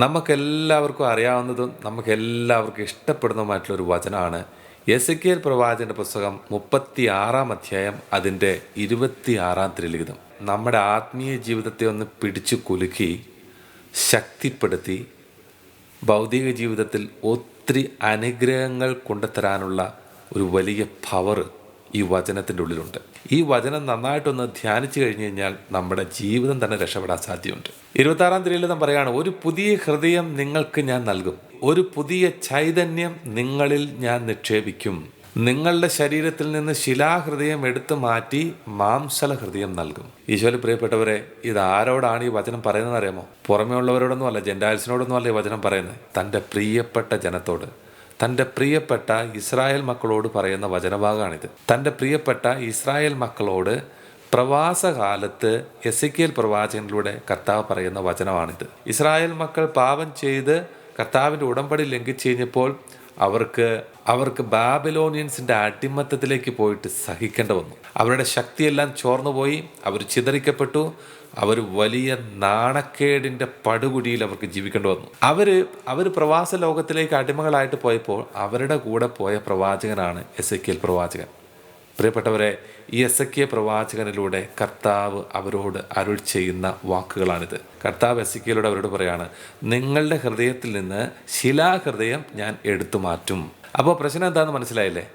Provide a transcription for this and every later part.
നമുക്കെല്ലാവർക്കും അറിയാവുന്നതും നമുക്കെല്ലാവർക്കും ഇഷ്ടപ്പെടുന്നതുമായിട്ടുള്ള ഒരു വചനമാണ്. എൽ പ്രവാചകന്റെ പുസ്തകം മുപ്പത്തി ആറാം അധ്യായം അതിന്റെ ഇരുപത്തി ആറാം നമ്മുടെ ആത്മീയ ജീവിതത്തെ ഒന്ന് പിടിച്ചു കുലുക്കി ശക്തിപ്പെടുത്തി ഭൗതിക ജീവിതത്തിൽ ഒത്തിരി അനുഗ്രഹങ്ങൾ കൊണ്ടുതരാനുള്ള ഒരു വലിയ പവർ ഈ വചനത്തിന്റെ ഉള്ളിലുണ്ട്. ഈ വചനം നന്നായിട്ടൊന്ന് ധ്യാനിച്ചു കഴിഞ്ഞു കഴിഞ്ഞാൽ നമ്മുടെ ജീവിതം തന്നെ രക്ഷപ്പെടാൻ സാധ്യതയുണ്ട്. ഇരുപത്താറാം നാം പറയുകയാണ് ഒരു പുതിയ ഹൃദയം നിങ്ങൾക്ക് ഞാൻ നൽകും. ഒരു പുതിയ ചൈതന്യം നിങ്ങളിൽ ഞാൻ നിക്ഷേപിക്കും. നിങ്ങളുടെ ശരീരത്തിൽ നിന്ന് ശിലാഹൃദയം എടുത്തു മാറ്റി മാംസല ഹൃദയം നൽകും. ഈശോയിൽ പ്രിയപ്പെട്ടവരെ ഇത് ആരോടാണ് ഈ വചനം പറയുന്നത് അറിയാമോ? പുറമേ ഉള്ളവരോടൊന്നും അല്ല ജെൻഡാൽസിനോടൊന്നും അല്ല ഈ വചനം പറയുന്നത്. തന്റെ പ്രിയപ്പെട്ട ജനത്തോട്. തന്റെ പ്രിയപ്പെട്ട ഇസ്രായേൽ മക്കളോട് പറയുന്ന വചനഭാഗമാണിത്. തന്റെ പ്രിയപ്പെട്ട ഇസ്രായേൽ മക്കളോട് പ്രവാസകാലത്ത് എസിക്കേൽ പ്രവാചകനിലൂടെ കർത്താവ് പറയുന്ന വചനമാണിത്. ഇസ്രായേൽ മക്കൾ പാപം ചെയ്ത് കർത്താവിന്റെ ഉടമ്പടി ലംഘിച്ചു കഴിഞ്ഞപ്പോൾ അവർക്ക് അവർക്ക് ബാബിലോണിയൻസിന്റെ അടിമത്തത്തിലേക്ക് പോയിട്ട് സഹിക്കേണ്ട വന്നു. അവരുടെ ശക്തിയെല്ലാം ചോർന്നുപോയി അവർ ചിതറിക്കപ്പെട്ടു. അവർ വലിയ നാണക്കേടിന്റെ പടുകുടിയിൽ അവർക്ക് ജീവിക്കേണ്ടി വന്നു. അവർ അവർ പ്രവാസ ലോകത്തിലേക്ക് അടിമകളായിട്ട് പോയപ്പോൾ അവരുടെ കൂടെ പോയ പ്രവാചകനാണ് എസ് പ്രവാചകൻ. പ്രിയപ്പെട്ടവരെ ഈ എസ് എ പ്രവാചകനിലൂടെ കർത്താവ് അവരോട് അരുൾ ചെയ്യുന്ന വാക്കുകളാണിത്. കർത്താവ് എസ് എക്കിയലോട് അവരോട് പറയാണ് നിങ്ങളുടെ ഹൃദയത്തിൽ നിന്ന് ശിലാഹൃദയം ഞാൻ എടുത്തു മാറ്റും. അപ്പോൾ പ്രശ്നം എന്താണെന്ന് മനസ്സിലായില്ലേ?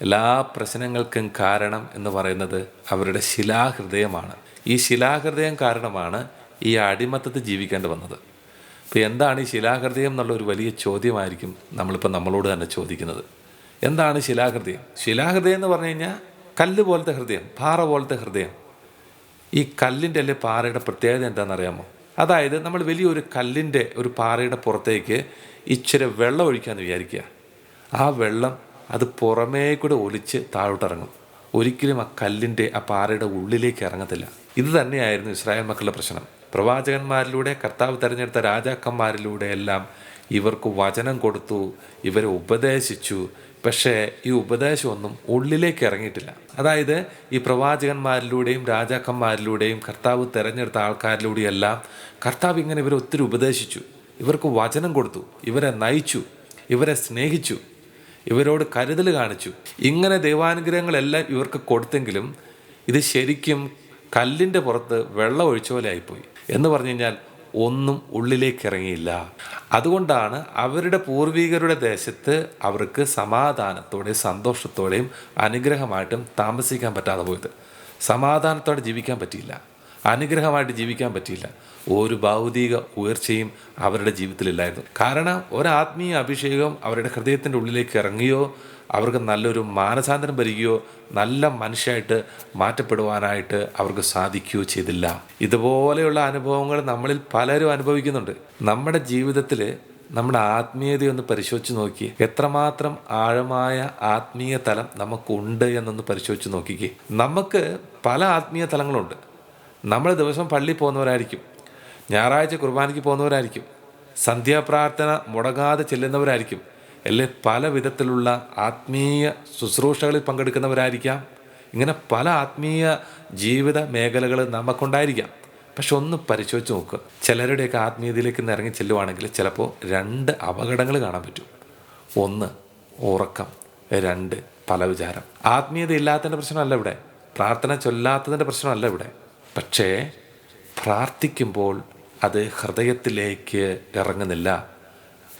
എല്ലാ പ്രശ്നങ്ങൾക്കും കാരണം എന്ന് പറയുന്നത് അവരുടെ ശിലാഹൃദയമാണ്. ഈ ശിലാഹൃദയം കാരണമാണ് ഈ അടിമത്തത്തിൽ ജീവിക്കേണ്ടി വന്നത്. ഇപ്പോൾ എന്താണ് ഈ ശിലാഹൃദയം എന്നുള്ള ഒരു വലിയ ചോദ്യമായിരിക്കും നമ്മളിപ്പോൾ നമ്മളോട് തന്നെ ചോദിക്കുന്നത്. എന്താണ് ശിലാഹൃദയം? ശിലാഹൃദയം എന്ന് പറഞ്ഞു കഴിഞ്ഞാൽ കല്ല് പോലത്തെ ഹൃദയം പാറ പോലത്തെ ഹൃദയം. ഈ കല്ലിന്റെ അല്ലെ പാറയുടെ പ്രത്യേകത എന്താണെന്നറിയാമോ അതായത് നമ്മൾ വലിയൊരു കല്ലിന്റെ ഒരു പാറയുടെ പുറത്തേക്ക് ഇച്ചിരി വെള്ളം ഒഴിക്കാമെന്ന് വിചാരിക്കുക. ആ വെള്ളം അത് പുറമേ കൂടെ ഒലിച്ച് താഴോട്ടിറങ്ങും. ഒരിക്കലും ആ കല്ലിന്റെ ആ പാറയുടെ ഉള്ളിലേക്ക് ഇറങ്ങത്തില്ല. ഇത് തന്നെയായിരുന്നു ഇസ്രായേൽ മക്കളുടെ പ്രശ്നം. പ്രവാചകന്മാരിലൂടെ കർത്താവ് തിരഞ്ഞെടുത്ത രാജാക്കന്മാരിലൂടെ എല്ലാം ഇവർക്ക് വചനം കൊടുത്തു ഇവരെ ഉപദേശിച്ചു. പക്ഷേ ഈ ഉപദേശമൊന്നും ഉള്ളിലേക്ക് ഇറങ്ങിയിട്ടില്ല. അതായത് ഈ പ്രവാചകന്മാരിലൂടെയും രാജാക്കന്മാരിലൂടെയും കർത്താവ് തിരഞ്ഞെടുത്ത ആൾക്കാരിലൂടെയെല്ലാം കർത്താവ് ഇങ്ങനെ ഇവരെ ഒത്തിരി ഉപദേശിച്ചു. ഇവർക്ക് വചനം കൊടുത്തു. ഇവരെ നയിച്ചു. ഇവരെ സ്നേഹിച്ചു. ഇവരോട് കരുതൽ കാണിച്ചു. ഇങ്ങനെ ദൈവാനുഗ്രഹങ്ങളെല്ലാം ഇവർക്ക് കൊടുത്തെങ്കിലും ഇത് ശരിക്കും കല്ലിന്റെ പുറത്ത് വെള്ളം ഒഴിച്ച പോലെ ആയിപ്പോയി. എന്ന് പറഞ്ഞു കഴിഞ്ഞാൽ ഒന്നും ഉള്ളിലേക്ക് ഇറങ്ങിയില്ല. അതുകൊണ്ടാണ് അവരുടെ പൂർവികരുടെ ദേശത്ത് അവർക്ക് സമാധാനത്തോടെയും സന്തോഷത്തോടെയും അനുഗ്രഹമായിട്ടും താമസിക്കാൻ പറ്റാതെ പോയത്. സമാധാനത്തോടെ ജീവിക്കാൻ പറ്റിയില്ല. അനുഗ്രഹമായിട്ട് ജീവിക്കാൻ പറ്റിയില്ല. ഒരു ഭൗതിക ഉയർച്ചയും അവരുടെ ജീവിതത്തിലില്ലായിരുന്നു. കാരണം ഒരാത്മീയ അഭിഷേകം അവരുടെ ഹൃദയത്തിന്റെ ഉള്ളിലേക്ക് ഇറങ്ങിയോ അവർക്ക് നല്ലൊരു മാനസാന്തരം വരികയോ നല്ല മനുഷ്യായിട്ട് മാറ്റപ്പെടുവാനായിട്ട് അവർക്ക് സാധിക്കുകയോ ചെയ്തില്ല. ഇതുപോലെയുള്ള അനുഭവങ്ങൾ നമ്മളിൽ പലരും അനുഭവിക്കുന്നുണ്ട്. നമ്മുടെ ജീവിതത്തിൽ നമ്മുടെ ആത്മീയത ഒന്ന് പരിശോധിച്ച് നോക്കി. എത്രമാത്രം ആഴമായ ആത്മീയ തലം നമുക്കുണ്ട് എന്നൊന്ന് പരിശോധിച്ച് നോക്കിക്കേ. നമുക്ക് പല ആത്മീയ തലങ്ങളുണ്ട്. നമ്മൾ ദിവസം പള്ളി പോകുന്നവരായിരിക്കും. ഞായറാഴ്ച കുർബാനയ്ക്ക് പോകുന്നവരായിരിക്കും. സന്ധ്യാപ്രാർത്ഥന മുടങ്ങാതെ ചെല്ലുന്നവരായിരിക്കും. അല്ലെ പല വിധത്തിലുള്ള ആത്മീയ ശുശ്രൂഷകളിൽ പങ്കെടുക്കുന്നവരായിരിക്കാം. ഇങ്ങനെ പല ആത്മീയ ജീവിത മേഖലകൾ നമുക്കുണ്ടായിരിക്കാം. പക്ഷെ ഒന്ന് പരിശോധിച്ച് നോക്കുക ചിലരുടെയൊക്കെ ആത്മീയതയിലേക്ക് ഇറങ്ങി ചെല്ലുവാണെങ്കിൽ ചിലപ്പോൾ രണ്ട് അപകടങ്ങൾ കാണാൻ പറ്റും. ഒന്ന് ഉറക്കം. രണ്ട് പല വിചാരം ആത്മീയത ഇല്ലാത്തതിന്റെ പ്രശ്നമല്ല ഇവിടെ. പ്രാർത്ഥന ചൊല്ലാത്തതിന്റെ പ്രശ്നമല്ല ഇവിടെ. പക്ഷേ പ്രാർത്ഥിക്കുമ്പോൾ അത് ഹൃദയത്തിലേക്ക് ഇറങ്ങുന്നില്ല.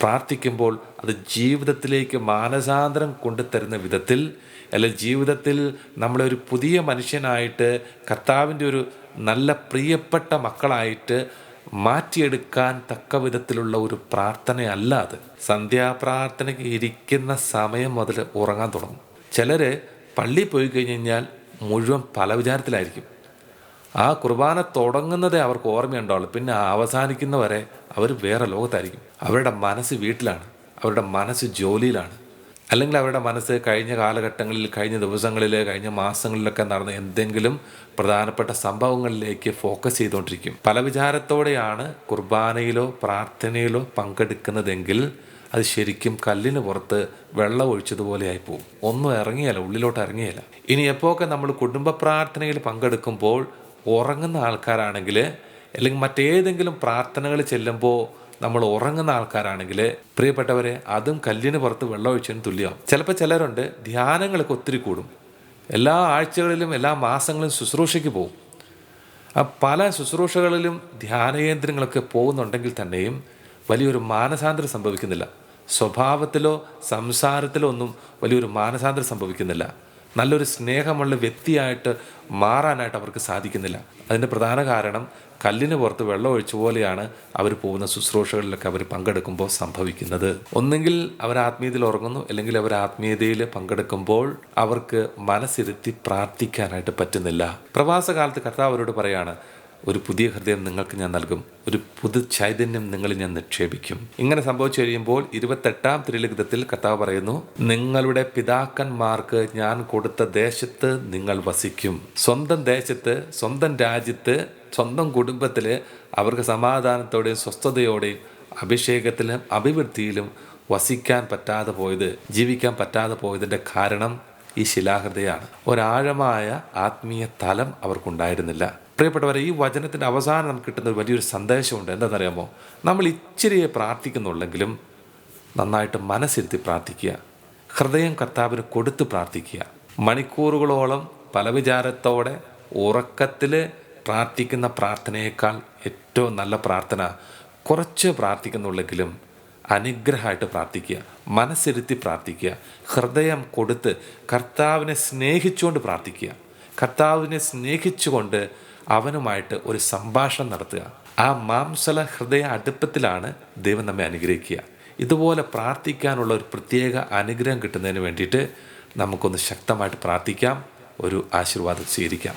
പ്രാർത്ഥിക്കുമ്പോൾ അത് ജീവിതത്തിലേക്ക് മാനസാന്തരം കൊണ്ടുതരുന്ന വിധത്തിൽ അല്ലെ ജീവിതത്തിൽ നമ്മളെ ഒരു പുതിയ മനുഷ്യനായിട്ട് കർത്താവിന്റെ ഒരു നല്ല പ്രിയപ്പെട്ട മക്കളായിട്ട് മാറ്റിയെടുക്കാൻ തക്ക വിധത്തിലുള്ള ഒരു പ്രാർത്ഥനയല്ല അത്. സന്ധ്യാപ്രാർത്ഥനയ്ക്ക് ഇരിക്കുന്ന സമയം മുതൽ ഉറങ്ങാൻ തുടങ്ങും. ചിലർ പള്ളിയിൽ പോയി കഴിഞ്ഞ് കഴിഞ്ഞാൽ മുഴുവൻ പല വിചാരത്തിലായിരിക്കും. ആ കുർബാന തുടങ്ങുന്നതേ അവർക്ക് ഓർമ്മയുണ്ടാവുള്ളൂ. പിന്നെ അവസാനിക്കുന്നവരെ അവർ വേറെ ലോകത്തായിരിക്കും. അവരുടെ മനസ്സ് വീട്ടിലാണ്. അവരുടെ മനസ്സ് ജോലിയിലാണ്. അല്ലെങ്കിൽ അവരുടെ മനസ്സ് കഴിഞ്ഞ കാലഘട്ടങ്ങളിൽ കഴിഞ്ഞ ദിവസങ്ങളിൽ കഴിഞ്ഞ മാസങ്ങളിലൊക്കെ നടന്ന എന്തെങ്കിലും പ്രധാനപ്പെട്ട സംഭവങ്ങളിലേക്ക് ഫോക്കസ് ചെയ്തുകൊണ്ടിരിക്കും. പല വിചാരത്തോടെയാണ് കുർബാനയിലോ പ്രാർത്ഥനയിലോ പങ്കെടുക്കുന്നതെങ്കിൽ അത് ശരിക്കും കല്ലിന് പുറത്ത് വെള്ളം ഒഴിച്ചതുപോലെ ആയി പോകും ഒന്നും ഇറങ്ങിയല്ല ഉള്ളിലോട്ട് ഇറങ്ങിയല്ല ഇനി എപ്പോഴൊക്കെ നമ്മൾ കുടുംബ പ്രാർത്ഥനയിൽ പങ്കെടുക്കുമ്പോൾ ഉറങ്ങുന്ന ആൾക്കാരാണെങ്കിൽ അല്ലെങ്കിൽ മറ്റേതെങ്കിലും പ്രാർത്ഥനകൾ ചെല്ലുമ്പോൾ നമ്മൾ ഉറങ്ങുന്ന ആൾക്കാരാണെങ്കിൽ പ്രിയപ്പെട്ടവരെ അതും കല്ലിന് പുറത്ത് വെള്ളം ഒഴിച്ചതിന് തുല്യമാവും. ചിലപ്പോൾ ചിലരുണ്ട് ധ്യാനങ്ങളൊക്കെ ഒത്തിരി കൂടും. എല്ലാ ആഴ്ചകളിലും എല്ലാ മാസങ്ങളിലും ശുശ്രൂഷയ്ക്ക് പോകും. ആ പല ശുശ്രൂഷകളിലും ധ്യാനകേന്ദ്രങ്ങളൊക്കെ പോകുന്നുണ്ടെങ്കിൽ തന്നെയും വലിയൊരു മാനസാന്തരം സംഭവിക്കുന്നില്ല. സ്വഭാവത്തിലോ സംസാരത്തിലോ ഒന്നും വലിയൊരു മാനസാന്തരം സംഭവിക്കുന്നില്ല. നല്ലൊരു സ്നേഹമുള്ള വ്യക്തിയായിട്ട് മാറാനായിട്ട് അവർക്ക് സാധിക്കുന്നില്ല. അതിന്റെ പ്രധാന കാരണം കല്ലിന് പുറത്ത് വെള്ളം ഒഴിച്ച പോലെയാണ് അവർ പോകുന്ന ശുശ്രൂഷകളിലൊക്കെ അവർ പങ്കെടുക്കുമ്പോൾ സംഭവിക്കുന്നത്. ഒന്നെങ്കിൽ അവർ ആത്മീയതയിൽ ഉറങ്ങുന്നു അല്ലെങ്കിൽ അവർ ആത്മീയതയിൽ പങ്കെടുക്കുമ്പോൾ അവർക്ക് മനസ്സിരുത്തി പ്രാർത്ഥിക്കാനായിട്ട് പറ്റുന്നില്ല. പ്രവാസകാലത്ത് കർത്താവ് അവരോട് പറയാണ് ഒരു പുതിയ ഹൃദയം നിങ്ങൾക്ക് ഞാൻ നൽകും. ഒരു പുതു ചൈതന്യം നിങ്ങളിൽ ഞാൻ നിക്ഷേപിക്കും. ഇങ്ങനെ സംഭവിച്ചു കഴിയുമ്പോൾ ഇരുപത്തെട്ടാം തിരുലിഖിതത്തിൽ കർത്താവ് പറയുന്നു നിങ്ങളുടെ പിതാക്കന്മാർക്ക് ഞാൻ കൊടുത്ത ദേശത്ത് നിങ്ങൾ വസിക്കും. സ്വന്തം ദേശത്ത് സ്വന്തം രാജ്യത്ത് സ്വന്തം കുടുംബത്തിൽ അവർക്ക് സമാധാനത്തോടെയും സ്വസ്ഥതയോടെയും അഭിഷേകത്തിലും അഭിവൃദ്ധിയിലും വസിക്കാൻ പറ്റാതെ പോയത് ജീവിക്കാൻ പറ്റാതെ പോയതിന്റെ കാരണം ഈ ശിലാഹൃദയാണ് ഒരാഴമായ ആത്മീയ തലം അവർക്കുണ്ടായിരുന്നില്ല. പ്രിയപ്പെട്ടവരെ ഈ വചനത്തിന്റെ അവസാനം നമുക്ക് കിട്ടുന്ന വലിയൊരു സന്ദേശമുണ്ട്. എന്താണെന്നറിയാമോ? നമ്മൾ ഇച്ചിരിയെ പ്രാർത്ഥിക്കുന്നുള്ളെങ്കിലും നന്നായിട്ട് മനസ്സിരുത്തി പ്രാർത്ഥിക്കുക. ഹൃദയം കർത്താവിന് കൊടുത്ത് പ്രാർത്ഥിക്കുക. മണിക്കൂറുകളോളം പല വിചാരത്തോടെ ഉറക്കത്തിൽ പ്രാർത്ഥിക്കുന്ന പ്രാർത്ഥനയേക്കാൾ ഏറ്റവും നല്ല പ്രാർത്ഥന കുറച്ച് പ്രാർത്ഥിക്കുന്നുള്ളെങ്കിലും അനുഗ്രഹമായിട്ട് പ്രാർത്ഥിക്കുക. മനസ്സിരുത്തി പ്രാർത്ഥിക്കുക. ഹൃദയം കൊടുത്ത് കർത്താവിനെ സ്നേഹിച്ചുകൊണ്ട് പ്രാർത്ഥിക്കുക. കർത്താവിനെ സ്നേഹിച്ചുകൊണ്ട് അവനുമായിട്ട് ഒരു സംഭാഷണം നടത്തുക. ആ മാംസല ഹൃദയ അടുപ്പത്തിലാണ് ദൈവം നമ്മെ അനുഗ്രഹിക്കുക. ഇതുപോലെ പ്രാർത്ഥിക്കാനുള്ള ഒരു പ്രത്യേക അനുഗ്രഹം കിട്ടുന്നതിന് വേണ്ടിയിട്ട് നമുക്കൊന്ന് ശക്തമായിട്ട് പ്രാർത്ഥിക്കാം. ഒരു ആശീർവാദം സ്വീകരിക്കാം.